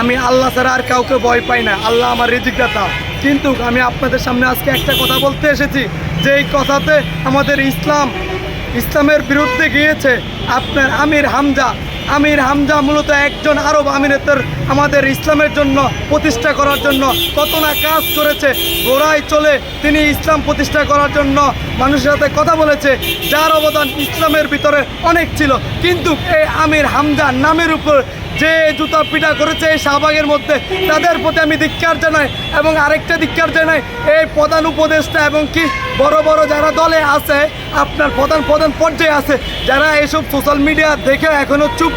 আমি আল্লাহ ছাড়া আর কাউকে ভয় পাই না। আল্লাহ আমার রিজিকদাতা। কিন্তু আমি আপনাদের সামনে আজকে একটা কথা বলতে এসেছি। যে এই কথাতে আমাদের ইসলাম, ইসলামের বিরুদ্ধে গিয়েছে আপনার আমির হামজা। আমির হামজা মূলত একজন আরব আমিরাতের আমাদের ইসলামের জন্য প্রতিষ্ঠা করার জন্য কত না কাজ করেছে, গোড়ায় চলে তিনি ইসলাম প্রতিষ্ঠা করার জন্য মানুষের সাথে কথা বলেছে, যার অবদান ইসলামের ভিতরে অনেক ছিল। কিন্তু এই আমির হামজা নামের উপর যে জুতা পিটা করেছে এই শাহবাগের মধ্যে, তাদের প্রতি আমি ধিক্কার জানাই এবং আরেকটা ধিক্কার জানাই, এই প্রধান উপদেষ্টা এবং কি বড় বড় যারা দলে আছে, আপনার প্রধান প্রধান পর্যায়ে আছে, যারা এসব সোশ্যাল মিডিয়া দেখে এখনও চুপ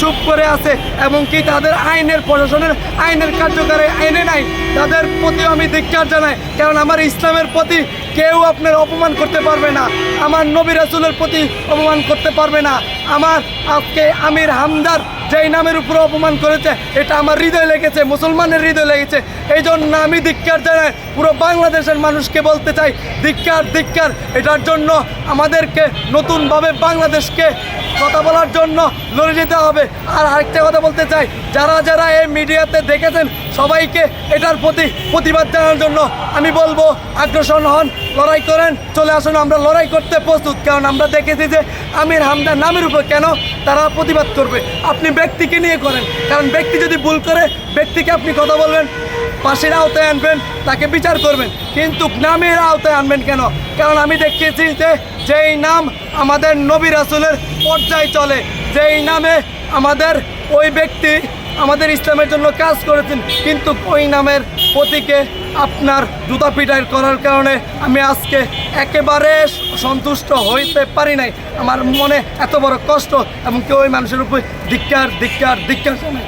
চুপ করে আছে এবং কি তাদের আইনের প্রশাসনের আইনের কার্যকারী আইনে নাই, তাদের প্রতিও আমি ধিক্কার জানাই, কারণ আমার ইসলামের প্রতি কেউ আপনার অপমান করতে পারবে না, আমার নবী রাসুলের প্রতি অপমান করতে পারবে না, আমার আজকে আমির হামদার যেই নামের উপরে অপমান করেছে, এটা আমার হৃদয় লেগেছে, মুসলমানের হৃদয় লেগেছে। এই জন্য আমি ধিক্কার জানাই, পুরো বাংলাদেশের মানুষকে বলতে চাই, ধিক্কার ধিক্কার। এটার জন্য আমাদেরকে নতুনভাবে বাংলাদেশকে কথা বলার জন্য লড়ে যেতে হবে। আর আরেকটা কথা বলতে চাই, যারা যারা এই মিডিয়াতে দেখেছেন, সবাইকে এটার প্রতি প্রতিবাদ জানানোর জন্য আমি বলব আগ্রসর হন, লড়াই করেন, চলে আসুন, আমরা লড়াই করতে প্রস্তুত। কারণ আমরা দেখেছি যে আমির হামদার নামের উপর কেন তারা প্রতিবাদ করবে। আপনি ব্যক্তিকে নিয়ে করেন। কারণ ব্যক্তি যদি ভুল করে, ব্যক্তিকে আপনি কথা বলবেন পাশের আওতায় আনবেন, তাকে বিচার করবেন। কিন্তু নামের আওতায় আনবেন কেন? কারণ আমি দেখেছি যে, যেই নাম আমাদের নবী রাসুলের পর্যায়ে চলে, যেই নামে আমাদের ওই ব্যক্তি আমাদের ইসলামের জন্য কাজ করেছেন, কিন্তু ওই নামের প্রতীকে আপনার জুতা পিটাই করার কারণে আমি আজকে একেবারে সন্তুষ্ট হইতে পারি নাই। আমার মনে এত বড় কষ্ট এবং কেউ ওই মানুষের উপর ধিক্কার ধিক্কার ধিক্কার জানাই